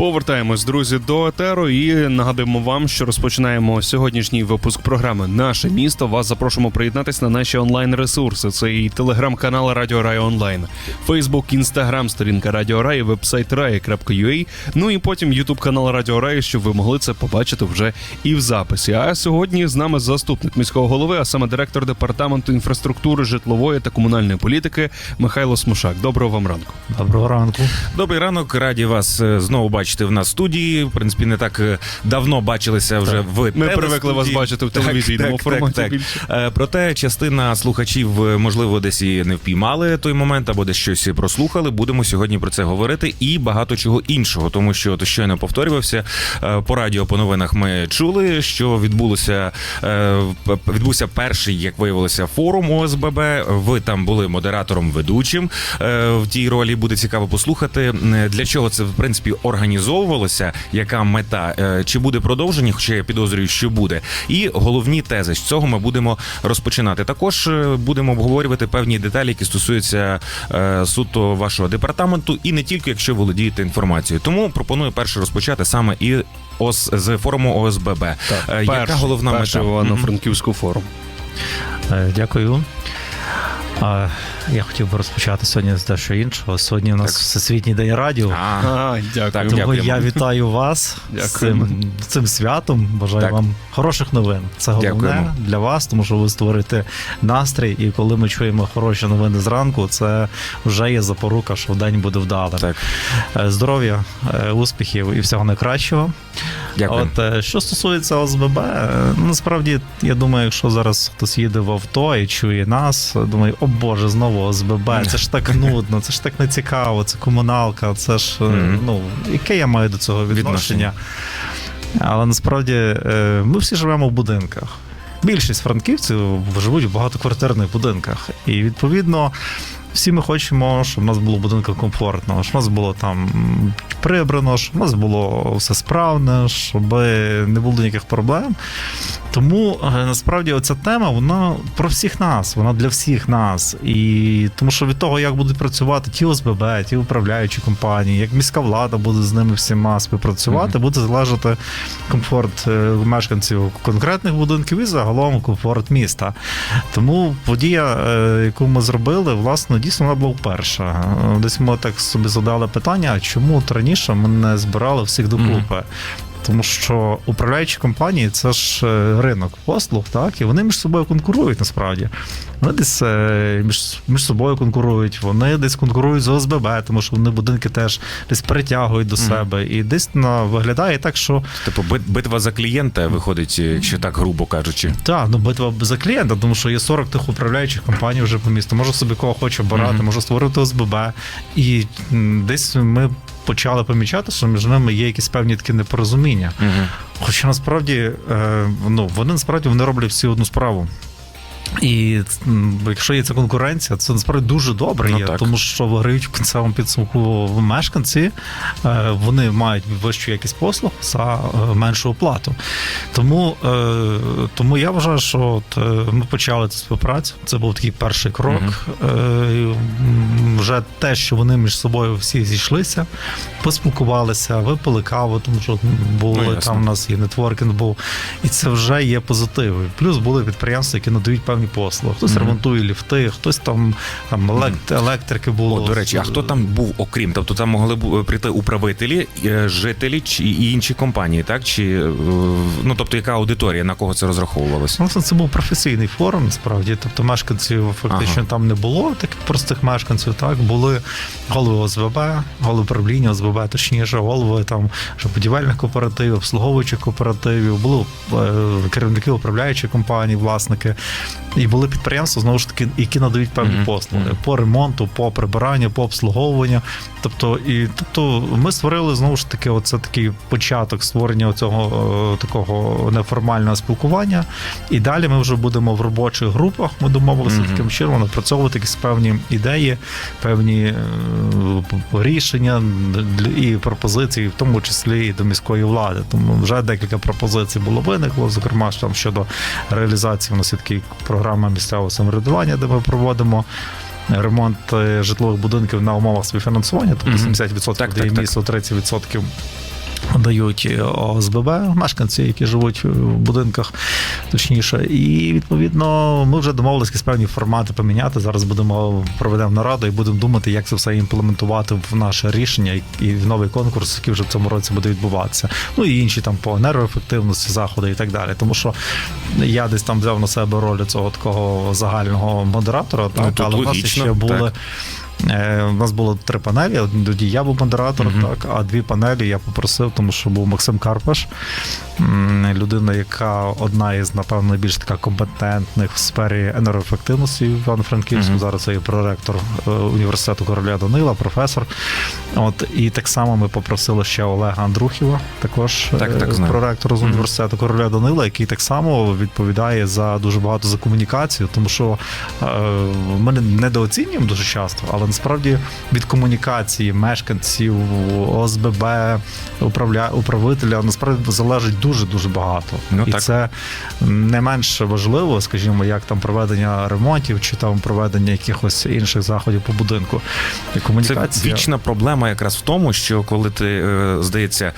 Повертаємось, друзі, до етеру і нагадуємо вам, що розпочинаємо сьогоднішній випуск програми Наше місто. Вас запрошуємо приєднатись на наші онлайн ресурси. Це і телеграм-канал Радіо Рай Онлайн, Фейсбук, Інстаграм, сторінка Радіо Рай, вебсайт rai.ua, Ну і потім Ютуб канал Радіо Рай, щоб ви могли це побачити вже і в записі. А сьогодні з нами заступник міського голови, а саме директор департаменту інфраструктури, житлової та комунальної політики Михайло Смушак. Доброго вам ранку. Доброго ранку. Добрий ранок, раді вас е, знову бачити в нас в студії. В принципі, не так е, давно бачилися вже в Ми телестудії. привикли вас бачити в Так, телевізійному так, форматі Так, так. більше. Е, Проте частина слухачів, е, можливо, десь і не впіймали той момент або десь щось прослухали. Будемо сьогодні про це говорити і багато чого іншого, тому що то щойно повторювався по радіо по новинах. Ми чули, що відбулося відбувся перший, як виявилося, форум ОСББ. Ви там були модератором ведучим в тій ролі. Буде цікаво послухати. Для чого це в принципі організовувалося? Яка мета? Е, Чи буде продовження? Хоча я підозрюю, що буде. І головні тези з цього ми будемо розпочинати. Також е, будемо обговорювати певні деталі, які стосуються е, суто вашого департаменту, і не тільки якщо володієте інформацією. Тому пропоную перше розпочати саме і ОС з форуму ОСББ. Е, Яка Перший- головна перший мета? Івано-Франківську форум. Е, Дякую. А, Я хотів би розпочати сьогодні з дещо іншого. Сьогодні у нас Так. Всесвітній день радіо. А, А, дякую. Так, Тому дякуємо. я вітаю вас з цим, цим святом. Бажаю Так. вам хороших новин. Це головне Дякуємо. для вас, тому що ви створите настрій. І коли ми чуємо хороші новини зранку, це вже є запорука, що день буде вдалим. Так, Е, Здоров'я, е, успіхів і всього найкращого. дякую. От е, що стосується ОСББ, насправді я думаю, якщо зараз хтось їде в авто і чує нас, думає, о Боже, знову ОСББ, це ж так нудно, це ж так не цікаво, це комуналка, це ж е, ну яке я маю до цього відношення. Відношення. Але насправді е, ми всі живемо в будинках. Більшість франківців живуть в багатоквартирних будинках, і відповідно. Всі ми хочемо, щоб в нас було в будинку комфортно, щоб в нас було там прибрано, щоб в нас було все справне, щоб не було ніяких проблем. Тому е, насправді оця тема вона про всіх нас, вона для всіх нас. І тому що від того, як будуть працювати ті ОСББ, ті управляючі компанії, як міська влада буде з ними всіма співпрацювати, буде залежати комфорт е, мешканців конкретних будинків і загалом комфорт міста. Тому подія, е, яку ми зробили, власне, дійсно вона була вперше. Е, Десь ми так собі задали питання, а чому от раніше ми не збирали всіх докупи? Тому що управляючі компанії це ж е, ринок послуг, так і вони між собою конкурують насправді. Вони десь е, між, між собою конкурують, вони десь конкурують з ОСББ, тому що вони будинки теж десь притягують до себе. І десь на виглядає так, що Типу, битва за клієнта виходить, якщо так грубо кажучи. так, ну битва за клієнта, тому що є 40 тих управляючих компаній вже по місту. Може собі кого хоче обирати, Мгм. може створити ОСББ. І десь ми почали помічати, що між ними є якісь певні такі непорозуміння. Угу. Хоча насправді е, ну, вони насправді вони роблять всі одну справу. І якщо є ця конкуренція, це насправді дуже добре Ну, є, так. тому що виграють в кінцевому підсумку мешканці, е, вони мають вищу якість послуг за е, меншу оплату. Тому, е, тому я вважаю, що от, ми почали цю співпрацю. Це був такий перший крок. М, Вже те, що вони між собою всі зійшлися, поспілкувалися, випили каву, тому що були Ну, там у нас і нетворкінг був, і це вже є позитиви. Плюс були підприємства, які надають певні послуги. Хтось Мгм. ремонтує ліфти, хтось там, там елект- електрики було. О, до речі, а хто там був окрім? Тобто там могли б прийти управителі, е, жителі чи і інші компанії, так? Чи е, ну тобто яка аудиторія, на кого це розраховувалося? Власне, це був професійний форум, насправді. Тобто мешканців фактично Ага. там не було, таких простих мешканців. Так були голови ОСББ, голови правління ОСББ, точніше, голови там будівельних кооперативів, обслуговуючих кооперативів, були е, керівники управляючих компаній, власники, і були підприємства знову ж таки, які надають певні Мгм. послуги Мгм. по ремонту, по прибиранню, по обслуговуванню. Тобто, і тобто ми створили знову ж таки, оце такий початок створення цього такого неформального спілкування. І далі ми вже будемо в робочих групах. Ми домовилися Мгм. таким чином напрацьовувати якісь певні ідеї, певні е, рішення і пропозиції, в тому числі і до міської влади. Тому вже декілька пропозицій було виникло, зокрема там щодо реалізації. У нас є такі програми місцевого самоврядування, де ми проводимо. Ремонт е, житлових будинків на умовах співфінансування, тобто Мгм. 70% Так, дає так, так. місто, 30% дають ОСББ, мешканці, які живуть в будинках, точніше. І відповідно ми вже домовилися якісь певні формати поміняти. Зараз будемо проведемо нараду і будемо думати, як це все імплементувати в наше рішення і- в новий конкурс, який вже в цьому році буде відбуватися. Ну і інші там по енергоефективності, заходи і так далі. Тому що я десь там взяв на себе роль цього такого загального модератора, так, Ну, але в нас ще були. так. Е, У нас було три панелі. Тоді я був модератором, Мгм. так, а дві панелі я попросив, тому що був Максим Карпаш, людина, яка одна із, напевно, найбільш така компетентних в сфері енергоефективності в Івано-Франківську. Мгм. Зараз це є проректор е, університету короля Данила, професор. От і так само ми попросили ще Олега Андрухіва, також Так, так, е, знаю. проректор з університету короля Данила, який так само відповідає за дуже багато за комунікацію, тому що ми недооцінюємо дуже часто, але насправді від комунікації мешканців ОСББ, управля... управителя насправді залежить дуже дуже багато. Ну, і так. це не менш важливо, скажімо, як там проведення ремонтів чи там проведення якихось інших заходів по будинку. І Це комунікація вічна проблема якраз в тому, що коли ти, е, здається,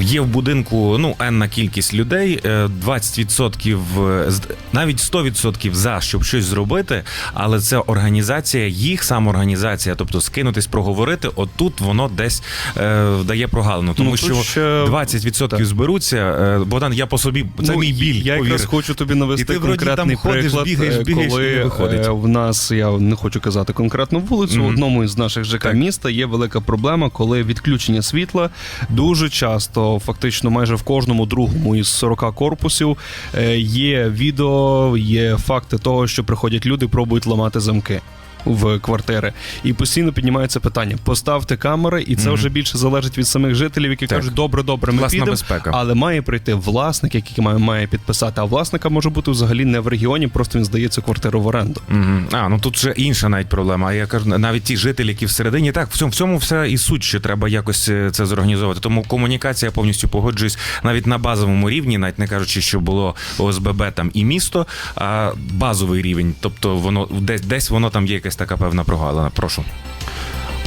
є в будинку ну енна кількість людей, е, 20% е, з- навіть 100% за щоб щось зробити, але це організація, їх самоорганізація, тобто скинутись, проговорити. Отут воно десь е, дає прогалину, тому Ну, що ще- 20% так. зберуться. Е, Богдан, я по собі це Ну, мій біль. Я якраз хочу тобі І навести ти вроді конкретний там ходиш, бігаєш, е, бігаєш, коли не виходить. е, в нас, я не хочу казати конкретну вулицю, Мгм. в одному із наших ЖК Так. міста є велика проблема, коли відключення світла дуже часто, фактично майже в кожному другому із 40 корпусів е, є відео, є факти того, що приходять люди, пробують ламати замки. В квартири і постійно піднімається питання: поставте камери, і це Мгм. вже більше залежить від самих жителів, які Так. кажуть, добре, добре, ми Власна підемо, безпека. але має прийти власник, який має, має підписати. А власника може бути взагалі не в регіоні, просто він здається квартиру в оренду. Мгм. А, ну тут вже інша навіть проблема. А я кажу, навіть ті жителі, які всередині, так, в цьому, в цьому все і суть, що треба якось е, це зорганізовувати. Тому комунікація я повністю погоджуюсь навіть на базовому рівні, навіть не кажучи, що було ОСББ там і місто, а базовий рівень. Тобто воно десь десь воно там є якась така певна прогалина. Прошу.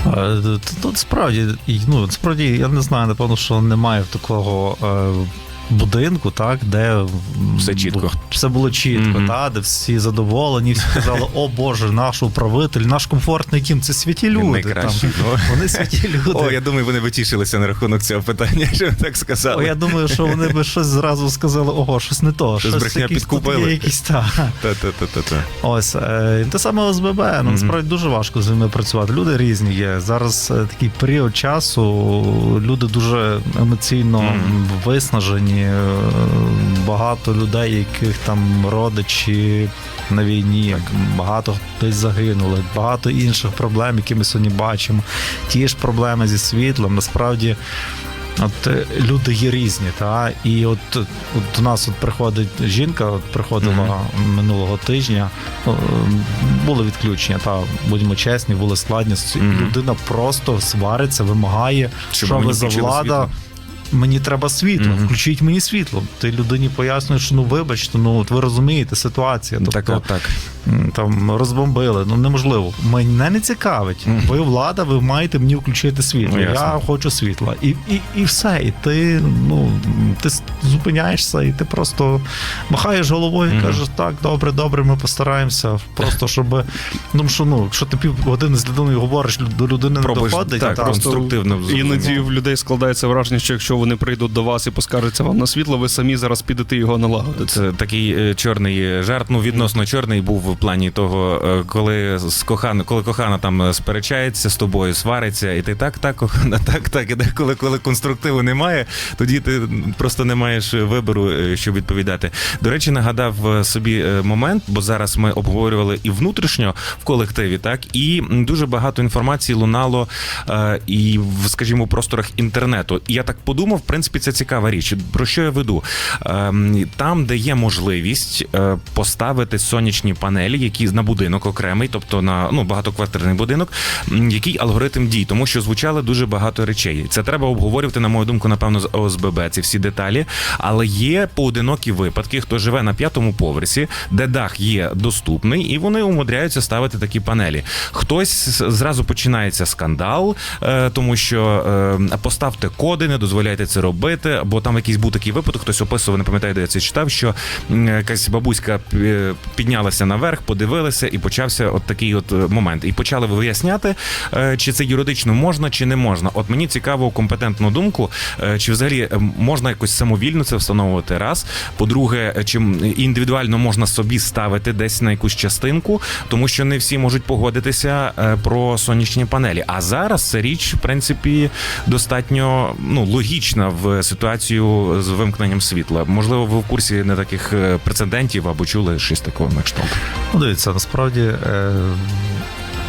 Е, Тут справді, ну, справді, я не знаю, напевно, що немає такого е, будинку, так, де Все чітко. все було чітко, Мгм. та, де всі задоволені, всі казали, о Боже, наш управитель, наш комфортний кім, це святі люди. Там. Ну. вони святі люди. О, я думаю, вони витішилися на рахунок цього питання, що ви так О, я думаю, що вони би щось зразу сказали, ого, щось не то, Щось щось брехня якісь тут підкупили. є якісь та. Та-та-та-та-та. Ось е, те саме ОСББ. Ну насправді дуже важко з ними працювати. Люди різні є. Зараз е, такий період часу. Люди дуже емоційно Мгм. виснажені. Е, Багато людей, яких там родичі на війні, багато десь загинули, багато інших проблем, які ми сьогодні бачимо. Ті ж проблеми зі світлом. Насправді. От е, люди є різні, та і от, от до нас от приходить жінка, от приходила минулого тижня. е, Були відключення, та будемо чесні, були складності. Мгм. Людина просто свариться, вимагає, Щоб що ви за влада. світло. Мені треба світло, Мгм. включіть мені світло. Ти людині пояснюєш, що ну вибачте, ну от ви розумієте ситуацію. Тобто, Так, так. там розбомбили. Ну неможливо. Мене не цікавить. Мгм. Ви влада, ви маєте мені включити світло. Ну, Я хочу світла. І, і, і все. І ти ну ти зупиняєшся, і ти просто махаєш головою і Мгм. кажеш, так, добре, добре, ми постараємося. Просто щоб ну що ну, якщо ти півгодини з людиною говориш, до людини не доходить, так, та, просто- Конструктивно Іноді в людей складається враження, що якщо вони прийдуть до вас і поскаржаться вам на світло, ви самі зараз підете його налагодити. Це такий е, чорний жарт. Ну відносно чорний був в плані того, е, коли з кохана, коли кохана там е, сперечається з тобою, свариться, і ти так, так, кохана, так, так. І коли, коли конструктиву немає, тоді ти просто не маєш вибору, щоб відповідати. До речі, нагадав собі момент, бо зараз ми обговорювали і внутрішньо в колективі, так і дуже багато інформації лунало і в, скажімо, просторах інтернету. І я так подумав, в принципі, це цікава річ. Про що я веду? Ем, Там, де є можливість е, поставити сонячні панелі. які на будинок окремий, тобто на ну багатоквартирний будинок, який алгоритм дій, тому що звучали дуже багато речей. Це треба обговорювати, на мою думку, напевно, з ОСББ, ці всі деталі. Але є поодинокі випадки, хто живе на п'ятому поверсі, де дах є доступний, і вони умудряються ставити такі панелі. Хтось зразу починається скандал, е, тому що е, поставте коди, не дозволяйте це робити. Бо там якийсь був такий випадок, хтось описував, не пам'ятаю, де я це читав, що якась бабуська е, піднялася наверх, подивилася, і почався от такий от е, момент. І почали виясняти, е, чи це юридично можна, чи не можна. От мені цікаво компетентну думку, чи взагалі можна якось самовільно це встановити раз. По-друге, чи індивідуально можна собі ставити десь на якусь частинку, тому що не всі можуть погодитися про сонячні панелі. А зараз це річ, в принципі, достатньо ну логічна в ситуацію з вимкненням світла. Можливо, ви в курсі не таких е, прецедентів або чули щось такого на кшталт. Ну, дивіться, насправді е,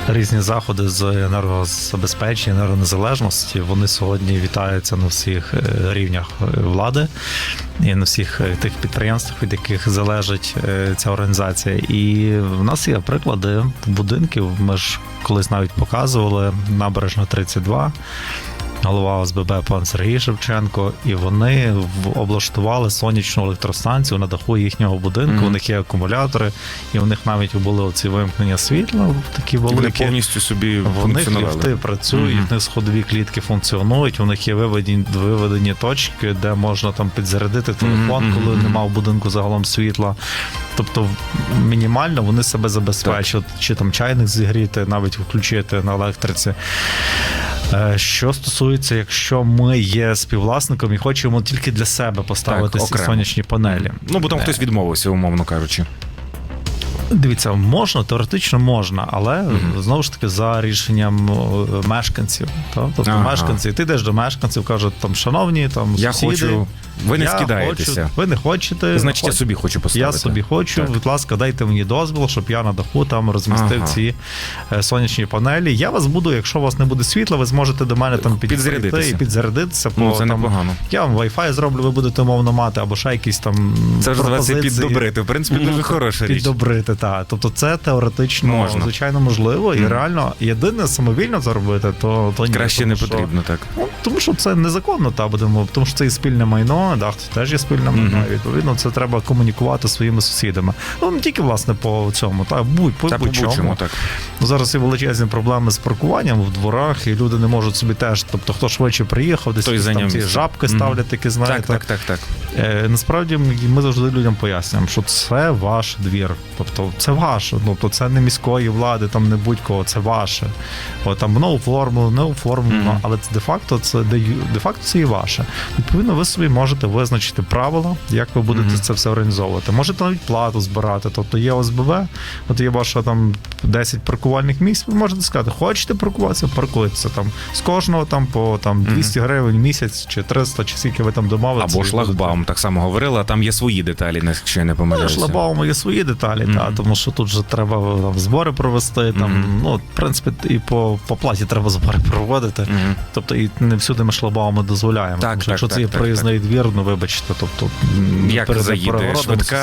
різні заходи з енергозабезпечення, енергонезалежності, вони сьогодні вітаються на всіх е, рівнях е, влади і на всіх тих підприємствах, від яких залежить ця організація. І в нас є приклади будинків. Ми ж колись навіть показували набережна 32 голова ОСББ пан Сергій Шевченко, і вони облаштували сонячну електростанцію на даху їхнього будинку. Мгм. У них є акумулятори, і у них навіть були оці вимкнення світла такі І Вони великі. повністю собі В них ліфти працюють, Мгм. в них сходові клітки функціонують, у них є виведені, виведені точки, де можна там підзарядити телефон, Мгм, коли нема в будинку загалом світла. Тобто мінімально вони себе забезпечують, чи там чайник зігріти, навіть включити на електриці. Е, Що стосується, якщо ми є співвласником і хочемо тільки для себе поставити Так, ці сонячні панелі. Ну бо там хтось відмовився, умовно кажучи. Дивіться, можна, теоретично можна, але знову ж таки за рішенням е, мешканців. Та? Тобто Ага. мешканці, ти йдеш до мешканців, кажуть, там, шановні, там Я сусіди, хочу. Ви не я скидаєтеся. Хочу, ви не хочете. Значить, я собі хочу поставити. я собі хочу, Так. будь ласка, дайте мені дозвіл, щоб я на даху там розмістив Ага. ці е, сонячні панелі. Я вас буду, якщо у вас не буде світла, ви зможете до мене там Підзарядитися. і підзарядитися. Ну, по, це там, непогано. Я вам Wi-Fi зроблю, ви будете умовно мати, або ще якісь там Це ж називається піддобрити. В принципі, дуже хороша річ. Піддобрити, так. Тобто це теоретично Можна. звичайно можливо, і реально єдине самовільно це робити, то, то ні. Краще тому не що- потрібно, так. Ну, тому що це незаконно, та будемо, тому що це і спільне майно, да, це теж є спільне майно. І відповідно, це треба комунікувати своїми сусідами. Ну не тільки власне по цьому, та будь по Та будь-чому. так. Ну, Зараз є величезні проблеми з паркуванням в дворах, і люди не можуть собі теж. Тобто, хто швидше приїхав, десь Той там ці жабки Мгм. ставлять, такі знаєте. Так, так, так, так. Е, насправді ми завжди людям пояснюємо, що це ваш двір. Тобто це ваше. Тобто це не міської влади, там не будь-кого, це ваше. О, там воно оформлено, не оформлено, Мгм. але це де-факто це де, де-факто це і ваше. Відповідно, ви собі можете визначити правила, як ви будете Мгм. це все організовувати. Можете навіть плату збирати. Тобто є ОСББ, от є ваша там 10 паркувальних місць. Ви можете сказати, хочете паркуватися, паркуйтеся там з кожного там по там 200 гривень в місяць, чи 300, чи скільки ви там домовитеся. Або шлагбаум, так само говорила, там є свої деталі, якщо я не Ну, помиляюся. шлагбауму є свої деталі, та, тому що тут же треба там, збори провести. Там, Мгм. ну, в принципі, і по, по платі треба збори проводити. Мгм. Тобто і не всюди ми шлагбауми дозволяємо. Так, тому так, якщо так, це є так, проїзний двір, ну вибачте, тобто Як заїде швидка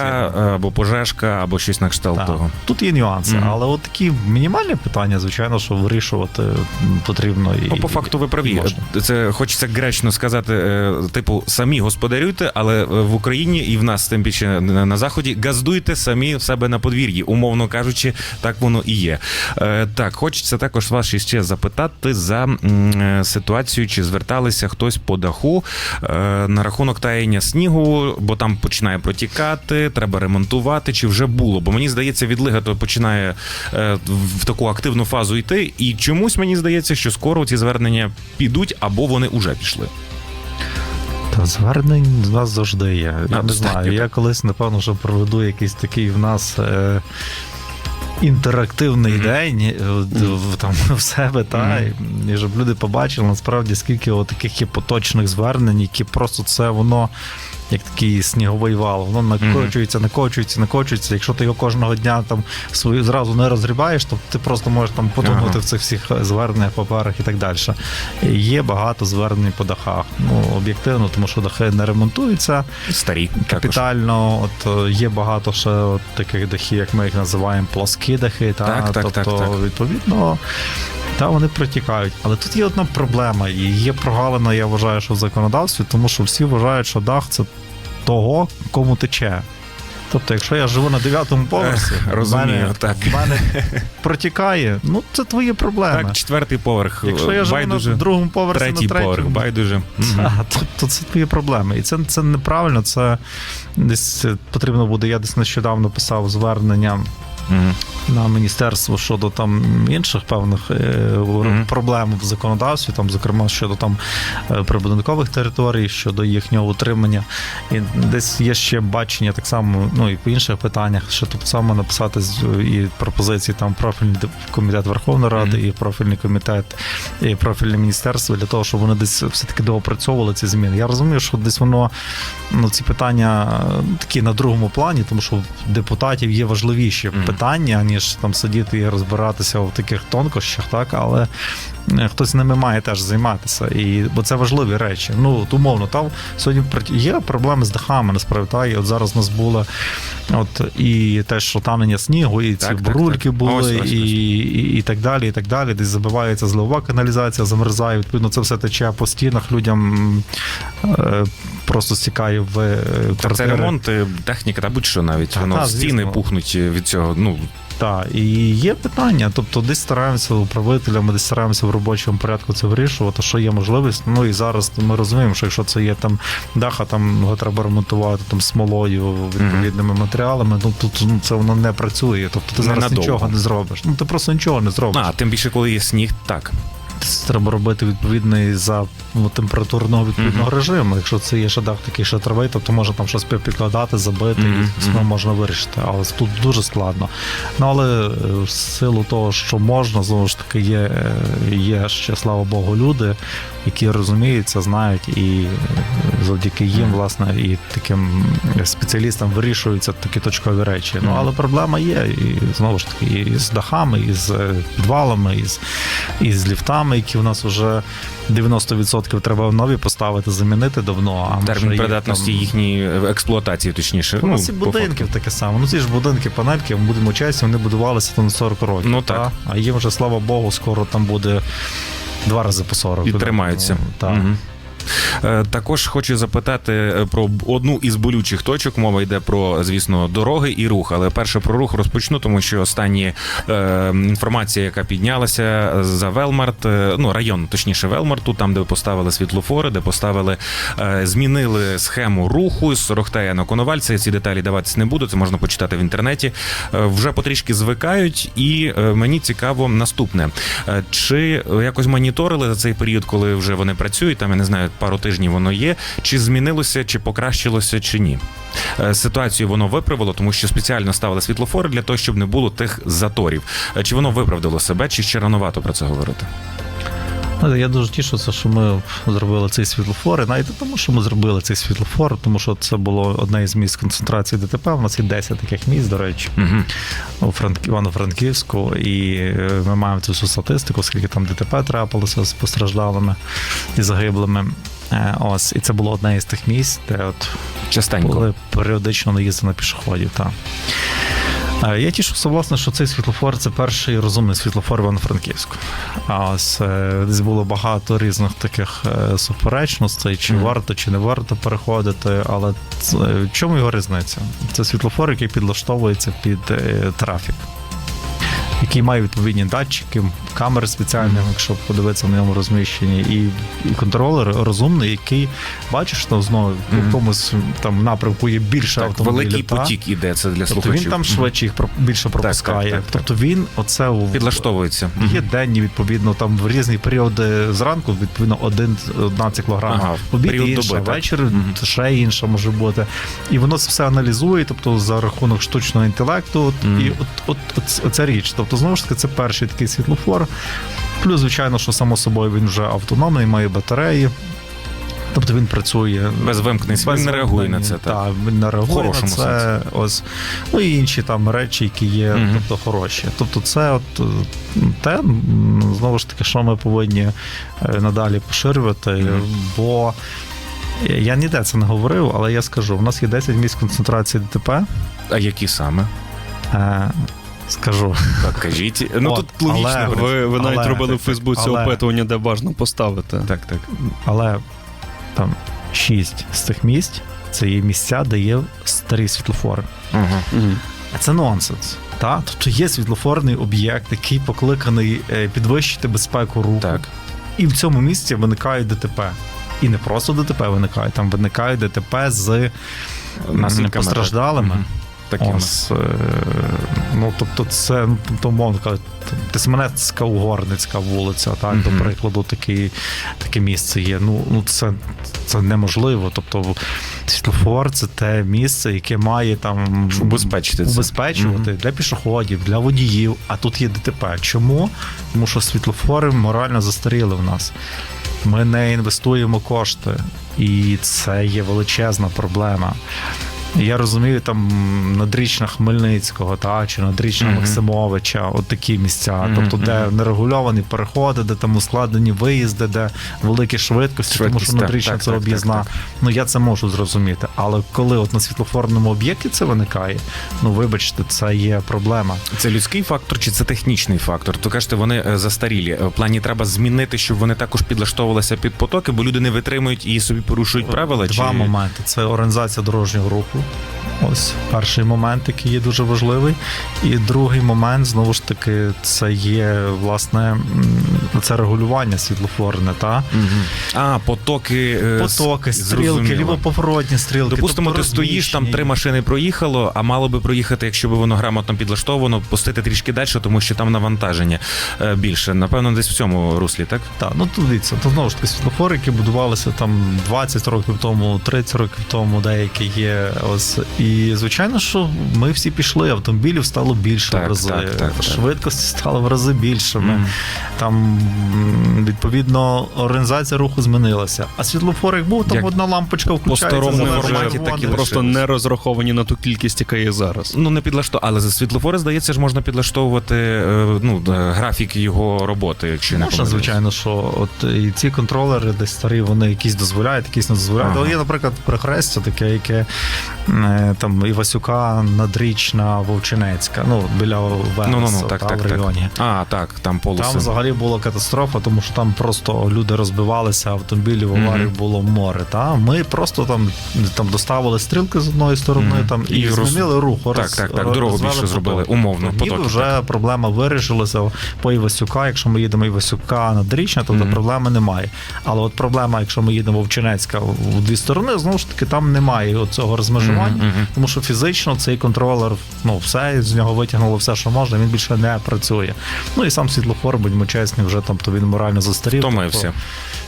або пожежка, або щось на кшталт Так. того. Тут є нюанси, Мгм. але от такі мінімальні питання, звичайно, що вирішувати потрібно. І, Ну, по факту ви праві. Це хочеться гречно сказати, е, типу, самі господарюйте, але е, в Україні і в нас тим більше на заході газдуйте самі в себе на подвір'ї, умовно кажучи, так воно і є. Е, Так, хочеться також вас ще запитати за е, ситуацію, чи зверталися хтось по даху е, на рахунок таяння снігу, бо там починає протікати, треба ремонтувати, чи вже було? Бо мені здається, відлига то починає в таку активну фазу йти, і чомусь мені здається, що скоро ці звернення підуть або вони вже пішли. Та звернень в нас завжди є. А, Я не знаю. Я колись, напевно, вже проведу якийсь такий в нас. Е- Інтерактивний Мгм. день е, там в себе, та і, і щоб люди побачили насправді скільки таких є поточних звернень, які просто це воно як такий сніговий вал. Воно накочується, накочується, накочується. Якщо ти його кожного дня там свою зразу не розгрібаєш, то ти просто можеш там потонути Ага. в цих всіх зверненнях, паперах і так далі. Є багато звернень по дахах. Ну, об'єктивно, тому що дахи не ремонтуються Старі також. капітально. От е, є багато ще от таких дахів, як ми їх називаємо, плоскі дахи. Та, Так, так, тобто, так, так. відповідно. Та вони протікають. Але тут є одна проблема, і є прогалина, я вважаю, що в законодавстві, тому що всі вважають, що дах це того, кому тече. Тобто, якщо я живу на дев'ятому поверсі, Ех, в розумію, мене, так. в мене протікає, ну це твої проблеми. Так, четвертий поверх. Якщо я живу байдуже. на другому поверсі, Третій на третьому, поверх, байдуже. Та, то, то це твої проблеми. І це, це неправильно. Це десь потрібно буде. Я десь нещодавно писав звернення Мгм. на міністерство щодо там інших певних Мгм. проблем в законодавстві, там, зокрема щодо там е, прибудинкових територій, щодо їхнього утримання. І десь є ще бачення так само, ну і по інших питаннях, що так само написати і пропозиції там профільний комітет Верховної Ради, Мгм. і профільний комітет, і профільне міністерство для того, щоб вони десь все-таки доопрацьовували ці зміни. Я розумію, що десь воно ну, ці питання е, такі на другому плані, тому що депутатів є важливіші Мгм. Питання, ніж там сидіти і розбиратися в таких тонкощах, так але е, хтось ними має теж займатися. І, бо це важливі речі. Ну, от умовно, там сьогодні є проблеми з дахами, насправді. Та, і от зараз у нас було от, і те, що танення снігу, і ці Так, так, бурульки так. були, Ось, ось, ось. і, і, і так далі, і так далі. Десь забивається зливова каналізація, замерзає. Відповідно, це все тече по стінах. Людям е, просто стікає в е, Та це ремонт, е, техніка, та будь-що навіть. Та, Воно та, стіни пухнуть від цього. Ну, Так, і є питання. Тобто, десь стараємося управителями, десь стараємося в робочому порядку це вирішувати, що є можливість. Ну і зараз ми розуміємо, що якщо це є там даха, там його треба ремонтувати там смолою, відповідними матеріалами. Ну тут ну, це воно не працює. Тобто ти зараз Ненадовго. нічого не зробиш. Ну ти просто нічого не зробиш. а, тим більше, коли є сніг, так. Треба робити відповідний за ну, температурного відповідного режиму. Якщо це є ще дах такий ще травий, тобто може там щось підкладати, забити, Мгм, і це мгм. можна вирішити. Але тут дуже складно. Ну але е, в силу того, що можна, знову ж таки, є, е, є ще, слава Богу, люди, які розуміються, знають, і е, завдяки їм, власне, і таким спеціалістам вирішуються такі точкові речі. Ну але проблема є, і знову ж таки, і з дахами, і з підвалами, і з, і з ліфтами, які в нас вже 90% треба нові поставити, замінити давно. А Термін придатності там- їхньої експлуатації, точніше. у нас і будинків таке саме. Ну ці ж будинки, панельки, ми будемо чесні, вони будувалися там на 40 років. Ну, та? А їм вже, слава Богу, скоро там буде два рази по 40. І тримаються. Ну, Так. Мгм. Е, Також хочу запитати е, про одну із болючих точок. Мова йде про, звісно, дороги і рух. Але перше про рух розпочну, тому що останні е, інформація, яка піднялася за Велмарт, е, ну район, точніше, Велмарту, там, де поставили світлофори, де поставили, е, змінили схему руху з Сорохтея на Коновальця. Ці деталі даватись не буду. Це можна почитати в інтернеті. Е, Вже потрішки звикають, і е, мені цікаво наступне. Е, Чи якось моніторили за цей період, коли вже вони працюють? Там я не знаю, пару тижнів воно є. Чи змінилося, чи покращилося, чи ні? Е, Ситуацію воно виправило, тому що спеціально ставили світлофори для того, щоб не було тих заторів. Е, Чи воно виправдало себе, чи ще рановато про це говорити? Ну, Я дуже тішуся, що ми зробили цей світлофор. І навіть тому, що ми зробили цей світлофор, тому що це було одне із місць концентрації ДТП. У нас є 10 таких місць, до речі, Угу. у Франк... Івано-Франківську, і ми маємо цю всю статистику, скільки там ДТП трапилося з постраждалими і загиблими. Е, Ось, і це було одне із тих місць, де от Частенько. були періодично наїзди на пішоходів. Та. Я тішуся, власне, що цей світлофор це перший розумний світлофор в Івано-Франківську. А ось е, десь було багато різних таких е, суперечностей, чи Мгм. варто, чи не варто переходити. Але це- в чому його різниця? Це світлофор, який підлаштовується під е, трафік. Який має відповідні датчики, камери спеціальні, якщо подивитися на ньому розміщені, і, і контролер розумний, який бачиш, там знову в якомусь там напрямку є більше Так, автомобілів. великий та? потік іде це для Тобто він там швидше їх більше пропускає. так, так, так. Тобто він оце підлаштовується. Є денні, відповідно, там в різні періоди зранку, відповідно, один одна циклограма. Ага, обід інша, доби, так? ввечері ще інша може бути. І воно це все аналізує, тобто за рахунок штучного інтелекту. От, Мгм. І от, от, от, оця річ. Тобто, знову ж таки, це перший такий світлофор. Плюс, звичайно, що само собою він вже автономний, має батареї. Тобто він працює Без вимкнень світла, він не реагує на це, так. Так, він не реагує на це. Ось. Ну і інші там речі, які є, Мгм. тобто хороші. Тобто, це от е, те, знову ж таки, що ми повинні е, надалі поширювати, Мгм. бо. Я ніде це не говорив, але я скажу: у нас є 10 місць концентрації ДТП. А які саме? Е, скажу. Так, кажіть. Ну От, тут логічно. але-. Ви, ви навіть Але- робили в Фейсбуці але- опитування, де важно поставити. Так, так. Але там 6 з цих місць це є місця, де є старі світлофори. Мгм. А це нонсенс. Та? Тобто є світлофорний об'єкт, який покликаний е, підвищити безпеку руху. Так. І в цьому місці виникають ДТП. І не просто ДТП виникає, там виникають ДТП з Наслідками, постраждалими. так. Такими. Ось, е, ну, тобто, це, ну, тобто, мовно кажуть, Тисменецька Угорницька вулиця, так, Мгм. до прикладу, такі, таке місце є. Ну, ну це, це неможливо. Тобто, світлофор це те місце, яке має там убезпечити убезпечувати Мгм. для пішоходів, для водіїв, а тут є ДТП. Чому? Тому що світлофори морально застаріли в нас. Ми не інвестуємо кошти, і це є величезна проблема. Я розумію, там надрічна Хмельницького, та, чи надрічна Мгм. Максимовича, от такі місця, Мгм, тобто, де нерегульовані переходи, де там ускладнені виїзди, де великі швидкості, тому що так, надрічна так, це так, об'їзна. так, так. Ну я це можу зрозуміти. Але коли от на світлофорному об'єкті це виникає, ну вибачте, це є проблема. Це людський фактор чи це технічний фактор? То кажете, вони е, застарілі. Е, В плані треба змінити, щоб вони також підлаштовувалися під потоки, бо люди не витримують і собі порушують правила. Два чи... моменти: це організація дорожнього руху. Ось перший момент, який є дуже важливий. І другий момент, знову ж таки, це є власне це регулювання світлофорне, та Мгм. А, потоки. е, потоки, стрілки, лівоповоротні стрілки. Допустимо, тобто ти стоїш, там три машини проїхало, а мало би проїхати, якщо б воно грамотно підлаштовано, пустити трішки далі, тому що там навантаження е, більше. Напевно, десь в цьому руслі, так? Так, ну тут дивіться, то знову ж таки світлофори, які будувалися там 20 років тому, 30 років тому, деякі є. Ось і звичайно, що ми всі пішли, автомобілів стало більше Так, в рази, так, так, так. швидкості стало в рази більшими. Мгм. Там відповідно організація руху змінилася. А світлофор як був, там Як одна лампочка по старому форматі, червона. так і просто не розраховані на ту кількість, яка є зараз. Ну не підлаштов, але за світлофори, здається, ж можна підлаштовувати е, ну, е, графік його роботи, якщо не Можна, звичайно, що от і ці контролери десь старі, вони якісь дозволяють, якісь не дозволяють. Ага. Але є, наприклад, перехрестя таке, яке там Івасюка, Надрічна, Вовчинецька, ну біля Вереса, Ну, ну, ну, так, та, так, в так. районі. А, так, там полоси. Там взагалі була катастрофа, тому що там просто люди розбивалися, автомобілів в аварії Мгм. було море. Та ми просто там, там доставили стрілки з одної сторони, Мгм. там і, І роз- змінили рух. Так, роз- так, так, дорогу розвели більше зробили, умовно, Ніби потоки, вже проблема вирішилася по Івасюка. Якщо ми їдемо Івасюка на Дрічня, то Мгм. проблеми немає. Але от проблема, якщо ми їдемо в Чинецька в дві сторони, знову ж таки там немає цього розмежування. Мгм, мгм. Тому що фізично цей контролер, ну все з нього витягнуло все, що можна, він більше не працює. Ну і сам світлофор, будьмо чесні, вже там то він морально застарів. Втомився. Тобто,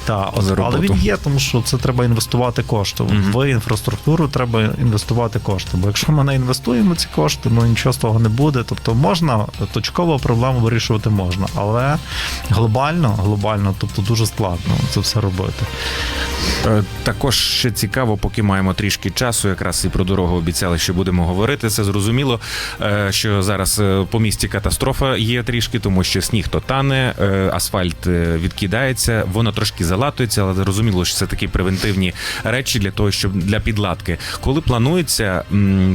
та, от, але він є, тому що це треба інвестувати кошти. Мгм. В інфраструктуру треба інвестувати кошти. Бо якщо ми не інвестуємо ці кошти, ну нічого з того не буде. Тобто можна точково проблему вирішувати можна, але глобально, глобально, тобто дуже складно це все робити. Е, Також ще цікаво, поки маємо трішки часу, якраз і про дорогу обіцяли, що будемо говорити. Це зрозуміло, е, що зараз е, по місті катастрофа є трішки, тому що сніг то тане, е, асфальт відкидається, воно трошки залатується, але зрозуміло, що це такі превентивні речі для того, щоб для підладки. Коли планується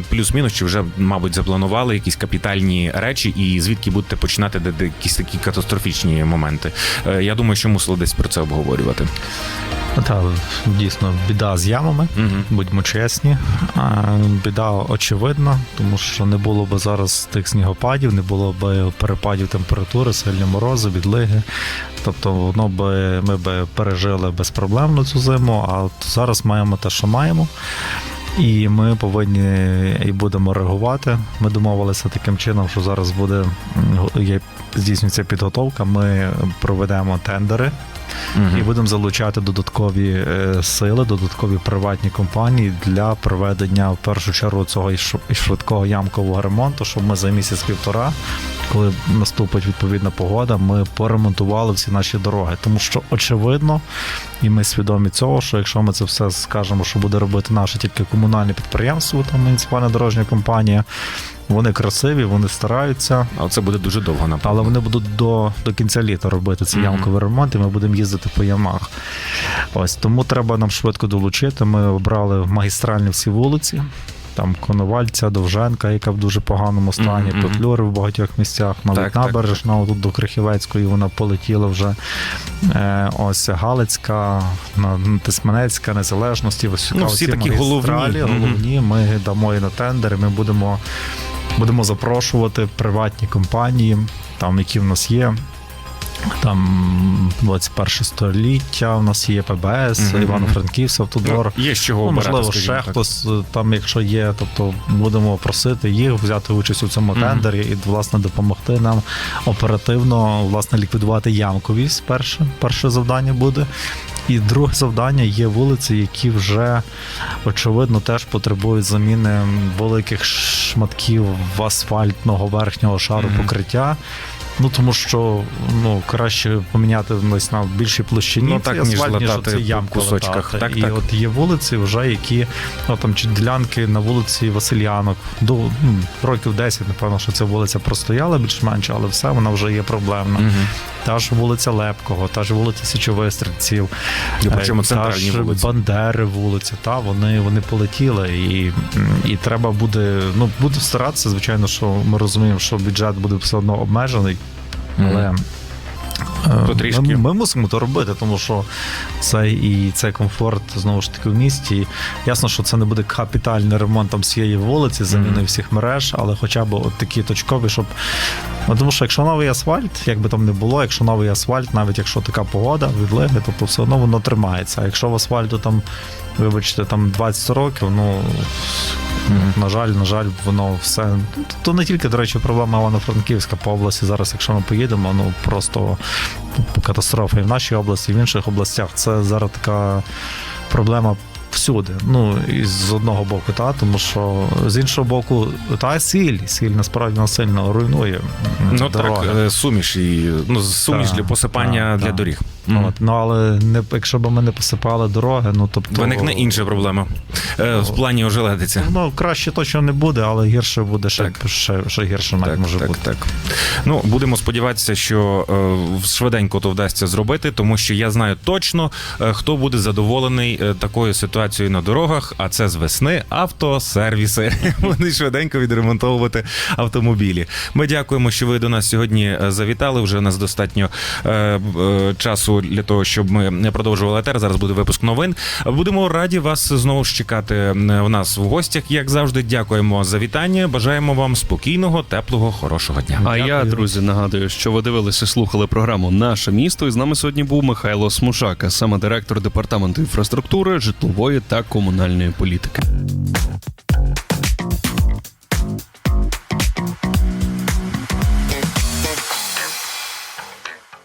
плюс-мінус, чи вже, мабуть, запланували якісь капітальні речі, і звідки будете починати де, якісь такі катастрофічні моменти? Я думаю, що мусили десь про це обговорювати. Ну, Та дійсно біда з ямами. Угу. Будьмо чесні, А, біда очевидна, тому що не було б зараз тих снігопадів, не було б перепадів температури, сильні морози, відлиги. Тобто, воно би ми би пережили безпроблемно цю зиму, а от зараз маємо те, що маємо. І ми повинні і будемо реагувати. Ми домовилися таким чином, що зараз буде здійснюється підготовка. Ми проведемо тендери і будемо залучати додаткові е, сили, додаткові приватні компанії для проведення в першу чергу цього і швидкого ямкового ремонту, щоб ми за місяць-півтора коли наступить відповідна погода, ми поремонтували всі наші дороги. Тому що очевидно, і ми свідомі цього, що якщо ми це все скажемо, що буде робити наше тільки комунальне підприємство, там муніципальна дорожня компанія, вони красиві, вони стараються. Але це буде дуже довго напевно. Але вони будуть до, до кінця літа робити цей Мгм. ямковий ремонт, і ми будемо їздити по ямах. Ось тому треба нам швидко долучити. Ми обрали магістральні всі вулиці. Там Коновальця, Довженка, яка в дуже поганому стані, мгм. Петлюри в багатьох місцях, навіть Так, так, набережна, тут до Крихівецької вона полетіла вже. Е, ось Галицька, Тисменецька, Незалежності, Висока. Ну, всі такі головні. головні. Ми дамо і на тендери, ми будемо будемо запрошувати приватні компанії, там які в нас є. Там 21 століття, у нас є ПБС, Мгм. Івано-Франківськ, Автодор. Ну, є з чого Ну, обирати, можливо, ще так. хтось е, там, якщо є, тобто будемо просити їх взяти участь у цьому Мгм. тендері і власне допомогти нам оперативно власне ліквідувати ямковість. Перше, перше завдання буде. І друге завдання є вулиці, які вже очевидно теж потребують заміни великих шматків асфальтного верхнього шару Мгм. покриття. Ну тому що ну краще поміняти десь на більшій площині Ну, так, ніж латати ямки кусочках. Так, і так. от є вулиці, вже які ну там чи ділянки на вулиці Васильянок до ну, років 10, напевно, що ця вулиця простояла більш-менш, але все вона вже є проблемна. Мгм. Та ж вулиця Лепкого, та ж вулиця Січових Стрільців, причому е, та ж вулиці. Бандери вулиці, та вони, вони полетіли, і, і треба буде. Ну буде старатися. Звичайно, що ми розуміємо, що бюджет буде все одно обмежений, але. Е. Ми, ми мусимо то робити, тому що це і цей комфорт знову ж таки в місті. Ясно, що це не буде капітальний ремонт там всієї вулиці, заміни всіх мереж, але хоча б от такі точкові, щоб. Ну, тому що якщо новий асфальт, як би там не було, якщо новий асфальт, навіть якщо така погода, відлиги, то все одно воно тримається. А якщо в асфальту там, вибачте, там 20 років, ну. На жаль, на жаль, воно все. То не тільки, до речі, проблема Івано-Франківська по області. Зараз, якщо ми поїдемо, ну просто катастрофа і в нашій області, і в інших областях. Це зараз така проблема. Всюди, ну і з одного боку, та тому що з іншого боку, та сіль, сіль насправді сильно руйнує Ну дороги. так, е, суміш і ну суміш Так, для посипання так, для так. доріг. Мгм. От, ну але не якщо б ми не посипали дороги, ну тобто Виникне інша проблема е, в плані ожеледиця. Ну краще точно не буде, але гірше буде ще Так. ще, ще гірше навіть Так, може так, бути. так. Ну, будемо сподіватися, що е, швиденько то вдасться зробити, тому що я знаю точно, е, хто буде задоволений е, такою ситуацією на дорогах. А це з весни автосервіси. Вони швиденько відремонтовувати автомобілі. Ми дякуємо, що ви до нас сьогодні е, завітали. Вже у нас достатньо е, е, часу для того, щоб ми не продовжували етер. Зараз буде випуск новин. Будемо раді вас знову ж чекати е, в нас в гостях. Як завжди, дякуємо за вітання. Бажаємо вам спокійного, теплого, хорошого дня. А я, друзі, нагадую, що ви дивилися, слухали програму Наше місто. І з нами сьогодні був Михайло Смушак, саме директор департаменту інфраструктури, житлової та комунальної політики.